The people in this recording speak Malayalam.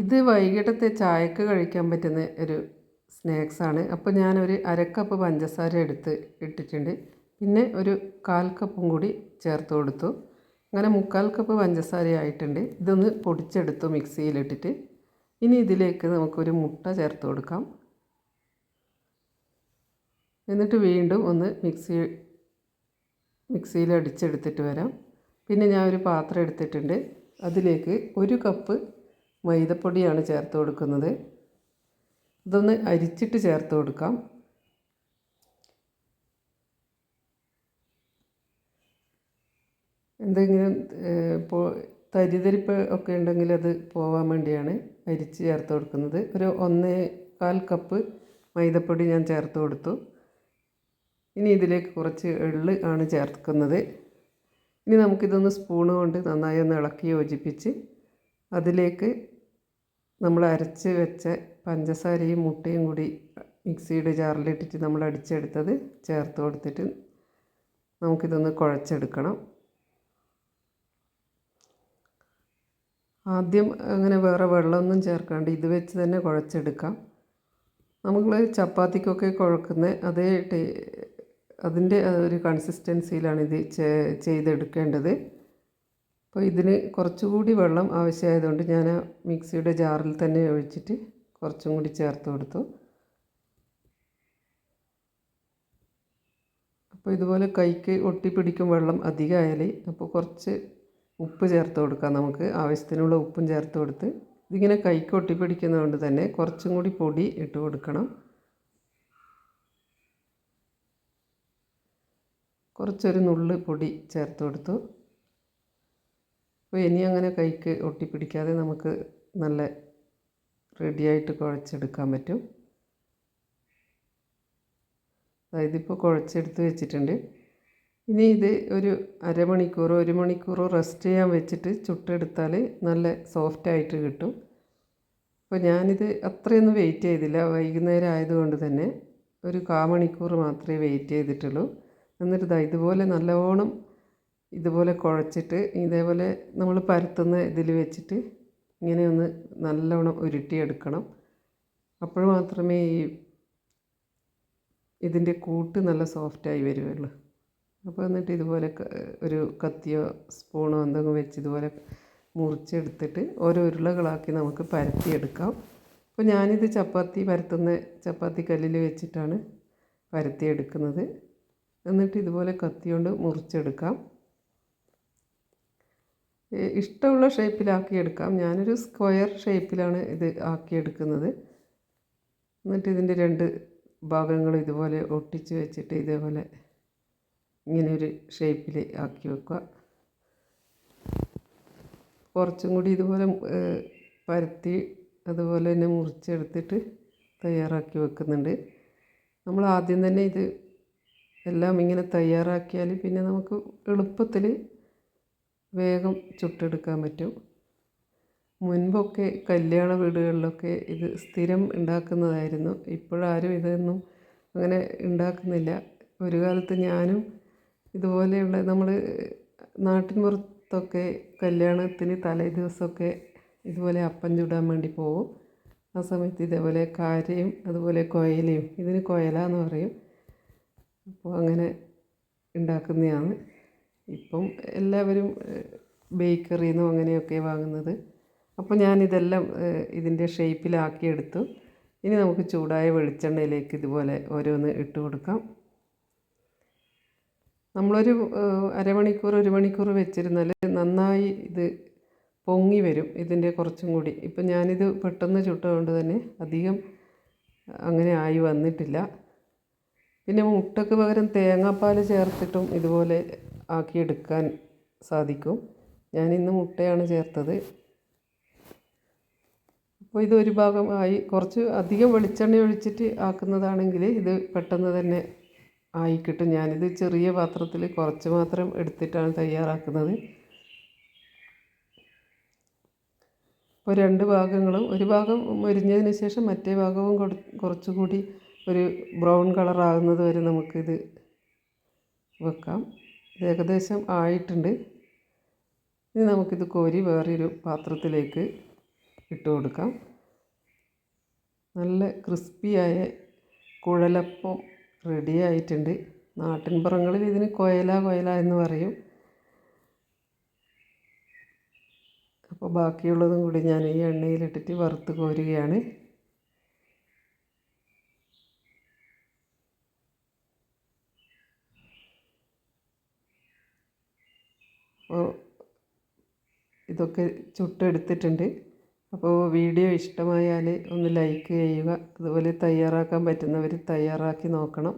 ഇത് വൈകിട്ടത്തെ ചായക്ക് കഴിക്കാൻ പറ്റുന്ന ഒരു സ്നാക്സാണ്. അപ്പോൾ ഞാനൊരു അരക്കപ്പ് പഞ്ചസാര എടുത്ത് ഇട്ടിട്ടുണ്ട്. പിന്നെ ഒരു കാൽ കപ്പും കൂടി ചേർത്ത് കൊടുത്തു. അങ്ങനെ മുക്കാൽ കപ്പ് പഞ്ചസാര ആയിട്ടുണ്ട്. ഇതൊന്ന് പൊടിച്ചെടുത്തു മിക്സിയിലിട്ടിട്ട്. ഇനി ഇതിലേക്ക് നമുക്കൊരു മുട്ട ചേർത്ത് കൊടുക്കാം. എന്നിട്ട് വീണ്ടും ഒന്ന് മിക്സി മിക്സിയിൽ അടിച്ചെടുത്തിട്ട് വരാം. പിന്നെ ഞാൻ ഒരു പാത്രം എടുത്തിട്ടുണ്ട്. അതിലേക്ക് ഒരു കപ്പ് മൈദപ്പൊടിയാണ് ചേർത്ത് കൊടുക്കുന്നത്. ഇതൊന്ന് അരിച്ചിട്ട് ചേർത്ത് കൊടുക്കാം. എന്തെങ്കിലും ഇപ്പോൾ തരിതരിപ്പ് ഒക്കെ ഉണ്ടെങ്കിൽ അത് പോവാൻ വേണ്ടിയാണ് അരിച്ച് ചേർത്ത് കൊടുക്കുന്നത്. ഒരു ഒന്നേ കാൽ കപ്പ് മൈദപ്പൊടി ഞാൻ ചേർത്ത് കൊടുത്തു. ഇനി ഇതിലേക്ക് കുറച്ച് എള്ള് ആണ് ചേർക്കുന്നത്. ഇനി നമുക്കിതൊന്ന് സ്പൂണ് കൊണ്ട് നന്നായി ഒന്ന് ഇളക്കി യോജിപ്പിച്ച് അതിലേക്ക് നമ്മൾ അരച്ച് വെച്ച പഞ്ചസാരയും മുട്ടയും കൂടി മിക്സിയുടെ ജാറിലിട്ടിട്ട് നമ്മൾ അടിച്ചെടുത്തത് ചേർത്ത് കൊടുത്തിട്ട് നമുക്കിതൊന്ന് കുഴച്ചെടുക്കണം. ആദ്യം അങ്ങനെ വേറെ വെള്ളമൊന്നും ചേർക്കാണ്ട് ഇത് വെച്ച് തന്നെ കുഴച്ചെടുക്കാം. നമ്മൾ ചപ്പാത്തിക്കൊക്കെ കുഴക്കുന്ന അതേ ടേ അതിന്റെ ഒരു കൺസിസ്റ്റൻസിയിലാണ് ഇത് ചെയ്തെടുക്കേണ്ടത്. അപ്പോൾ ഇതിന് കുറച്ചുകൂടി വെള്ളം ആവശ്യമായതുകൊണ്ട് ഞാൻ ആ മിക്സിയുടെ ജാറിൽ തന്നെ ഒഴിച്ചിട്ട് കുറച്ചും കൂടി ചേർത്ത് കൊടുത്തു. അപ്പോൾ ഇതുപോലെ കൈക്ക് ഒട്ടിപ്പിടിക്കും വെള്ളം അധികമായാൽ അപ്പോൾ കുറച്ച് ഉപ്പ് ചേർത്ത് കൊടുക്കാം നമുക്ക്. ആവശ്യത്തിനുള്ള ഉപ്പും ചേർത്ത് കൊടുത്ത് ഇതിങ്ങനെ കൈക്ക് ഒട്ടിപ്പിടിക്കുന്നതുകൊണ്ട് തന്നെ കുറച്ചും കൂടി പൊടി ഇട്ട് കൊടുക്കണം. കുറച്ചൊരു നുള്ള് പൊടി ചേർത്ത് കൊടുത്തു. അപ്പോൾ ഇനി അങ്ങനെ കൈക്ക് ഒട്ടിപ്പിടിക്കാതെ നമുക്ക് നല്ല റെഡിയായിട്ട് കുഴച്ചെടുക്കാൻ പറ്റും. അതായത് ഇപ്പോൾ കുഴച്ചെടുത്ത് വെച്ചിട്ടുണ്ട്. ഇനി ഇത് ഒരു അരമണിക്കൂറോ ഒരു മണിക്കൂറോ റെസ്റ്റ് ചെയ്യാൻ വെച്ചിട്ട് ചുട്ടെടുത്താൽ നല്ല സോഫ്റ്റായിട്ട് കിട്ടും. അപ്പോൾ ഞാനിത് അത്രയൊന്നും വെയിറ്റ് ചെയ്തില്ല. വൈകുന്നേരം ആയതുകൊണ്ട് തന്നെ ഒരു കാ മണിക്കൂർ മാത്രമേ വെയിറ്റ് ചെയ്തിട്ടുള്ളൂ. എന്നിട്ട് ഇതാ ഇതുപോലെ നല്ലോണം ഇതുപോലെ കുഴച്ചിട്ട് ഇതേപോലെ നമ്മൾ പരത്തുന്ന ഇതിൽ വെച്ചിട്ട് ഇങ്ങനെ ഒന്ന് നല്ലോണം ഉരുട്ടിയെടുക്കണം. അപ്പോൾ മാത്രമേ ഈ ഇതിന്റെ കൂട്ട് നല്ല സോഫ്റ്റായി വരുവുള്ളൂ. അപ്പോൾ എന്നിട്ട് ഇതുപോലെ ഒരു കത്തിയോ സ്പൂണോ എന്തെങ്കിലും വെച്ച് ഇതുപോലെ മുറിച്ചെടുത്തിട്ട് ഓരോ ഉരുളകളാക്കി നമുക്ക് പരത്തിയെടുക്കാം. അപ്പോൾ ഞാനിത് ചപ്പാത്തി പരത്തുന്ന ചപ്പാത്തി കല്ലിൽ വെച്ചിട്ടാണ് പരത്തിയെടുക്കുന്നത്. എന്നിട്ട് ഇതുപോലെ കത്തി കൊണ്ട് മുറിച്ചെടുക്കാം. ഇഷ്ടമുള്ള ഷേപ്പിലാക്കി എടുക്കാം. ഞാനൊരു സ്ക്വയർ ഷേപ്പിലാണ് ഇത് ആക്കിയെടുക്കുന്നത് എന്നിട്ട് ഇതിന്റെ രണ്ട് ഭാഗങ്ങൾ ഇതുപോലെ ഒട്ടിച്ച് വെച്ചിട്ട് ഇതേപോലെ ഇങ്ങനെ ഒരു ഷേപ്പിൽ ആക്കി വെക്കുക. കുറച്ചും കൂടി ഇതുപോലെ പരത്തി അതുപോലെ തന്നെ മുറിച്ചെടുത്തിട്ട് തയ്യാറാക്കി വെക്കുന്നുണ്ട്. നമ്മൾ ആദ്യം തന്നെ ഇത് എല്ലാം ഇങ്ങനെ തയ്യാറാക്കിയാൽ പിന്നെ നമുക്ക് എളുപ്പത്തിൽ വേഗം ചുട്ടെടുക്കാൻ പറ്റും. മുൻപൊക്കെ കല്യാണ വീടുകളിലൊക്കെ ഇത് സ്ഥിരം ഉണ്ടാക്കുന്നതായിരുന്നു. ഇപ്പോഴാരും ഇതൊന്നും അങ്ങനെ ഉണ്ടാക്കുന്നില്ല. ഒരു കാലത്ത് ഞാനും ഇതുപോലെയുള്ള നമ്മൾ നാട്ടിൻപുറത്തൊക്കെ കല്യാണത്തിന് തലേ ദിവസമൊക്കെ ഇതുപോലെ അപ്പം ചുടാൻ വേണ്ടി പോകും ആ സമയത്ത് ഇതേപോലെ കാരയും അതുപോലെ കൊയലയും ഇതിന് കൊയല എന്ന് പറയും. അപ്പോൾ അങ്ങനെ ഉണ്ടാക്കുന്നതാണ്. ഇപ്പം എല്ലാവരും ബേക്കറിയിൽ നിന്നും അങ്ങനെയൊക്കെ വാങ്ങുന്നത്. അപ്പോൾ ഞാനിതെല്ലാം ഇതിന്റെ ഷേപ്പിലാക്കിയെടുത്തു. ഇനി നമുക്ക് ചൂടായ വെളിച്ചെണ്ണയിലേക്ക് ഇതുപോലെ ഓരോന്ന് ഇട്ട് കൊടുക്കാം. നമ്മളൊരു അരമണിക്കൂർ ഒരു മണിക്കൂർ വെച്ചിരുന്നാൽ നന്നായി ഇത് പൊങ്ങി വരും. ഇതിന്റെ കുറച്ചും കൂടി. ഇപ്പം ഞാനിത് പെട്ടെന്ന് ചുട്ടതുകൊണ്ട് തന്നെ അധികം അങ്ങനെ ആയി വന്നിട്ടില്ല. പിന്നെ മുട്ടയ്ക്ക് പകരം തേങ്ങാപ്പാൽ ചേർത്തിട്ടും ഇതുപോലെ ആക്കിയെടുക്കാൻ സാധിക്കും. ഞാനിന്ന് മുട്ടയാണ് ചേർത്തത്. അപ്പോൾ ഇതൊരു ഭാഗം ആയി കുറച്ച് അധികം വെളിച്ചെണ്ണ ഒഴിച്ചിട്ട് ആക്കുന്നതാണെങ്കിൽ ഇത് പെട്ടെന്ന് തന്നെ ആയി കിട്ടും ഞാനിത് ചെറിയ പാത്രത്തിൽ കുറച്ച് മാത്രം എടുത്തിട്ടാണ് തയ്യാറാക്കുന്നത്. അപ്പോൾ രണ്ട് ഭാഗങ്ങളും ഒരു ഭാഗം മൊരിഞ്ഞതിന് ശേഷം മറ്റേ ഭാഗവും കുറച്ചുകൂടി ഒരു ബ്രൗൺ കളറാകുന്നത് വരെ നമുക്കിത് വെക്കാം. ഏകദേശം ആയിട്ടുണ്ട്. ഇനി നമുക്കിത് കോരി വേറൊരു പാത്രത്തിലേക്ക് ഇട്ട് കൊടുക്കാം. നല്ല ക്രിസ്പിയായ കുഴലപ്പം റെഡി ആയിട്ടുണ്ട്. നാട്ടിൻപുറങ്ങളിൽ ഇതിന് കൊയല കൊയല എന്ന് പറയും. അപ്പോൾ ബാക്കിയുള്ളതും കൂടി ഞാൻ ഈ എണ്ണയിലിട്ടിട്ട് വറുത്ത് കോരുകയാണ്. ഇതൊക്കെ ചുട്ടെടുത്തിട്ടുണ്ട്. അപ്പോൾ വീഡിയോ ഇഷ്ടമായാൽ ഒന്ന് ലൈക്ക് ചെയ്യുക. അതുപോലെ തയ്യാറാക്കാൻ പറ്റുന്നവർ തയ്യാറാക്കി നോക്കണം.